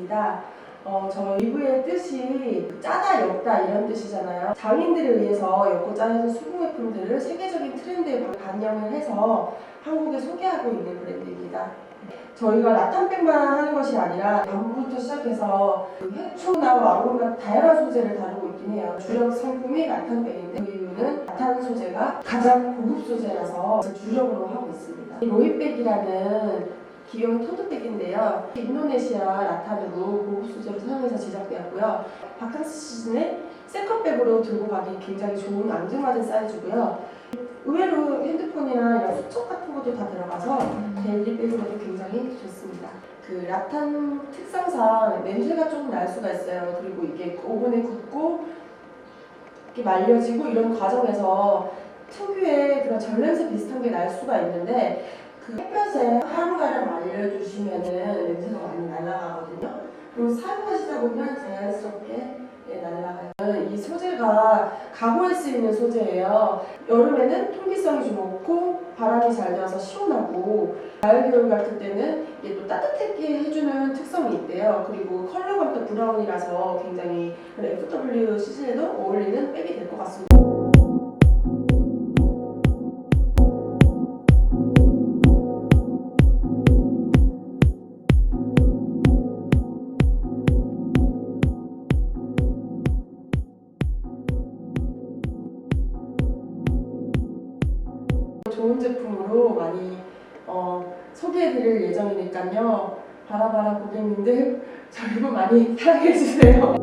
브랜드입니다. 어, 저 리브의 뜻이 짜다 엮다 이런 뜻이잖아요. 장인들에 의해서 엮고 짜여진 수공예품들을 세계적인 트렌드에 반영을 해서 한국에 소개하고 있는 브랜드입니다. 저희가 라탄백만 하는 것이 아니라 밤부터 시작해서 그 해초나 왕국과 다양한 소재를 다루고 있긴 해요. 주력 상품이 라탄백인데 그 이유는 라탄 소재가 가장 고급 소재라서 주력으로 하고 있습니다. 이 로이백이라는 기용 토드백인데요. 인도네시아 라탄으로 고급 소재로 사용해서 제작되었고요. 바캉스 시즌에 세컨백으로 들고 가기 굉장히 좋은 앙증맞은 사이즈고요. 의외로 핸드폰이나 이런 수첩 같은 것도 다 들어가서 데일리백으로도 굉장히 좋습니다. 그 라탄 특성상 냄새가 조금 날 수가 있어요. 그리고 이게 오븐에 굽고 이렇게 말려지고 이런 과정에서 특유의 그런 전냄새 비슷한 게 날 수가 있는데 그 햇볕에 하루가 량 말려주시면은 냄새가 많이 날아가거든요. 그리고 사용하시다 보면 자연스럽게 예, 날아가요. 이 소재가 가구에 쓰이는 소재예요. 여름에는 통기성이 좀 높고 바람이 잘 들어서 시원하고 가을 겨울 같은 때는 이게 또 따뜻하게 해주는 특성이 있대요. 그리고 컬러감도 브라운이라서 굉장히 FW 시즌에도 어울리는 백이 될 것 같습니다. 좋은 제품으로 많이 어, 소개해드릴 예정이니까요. 바라바라 고객님들 저희 도 많이 사랑해주세요.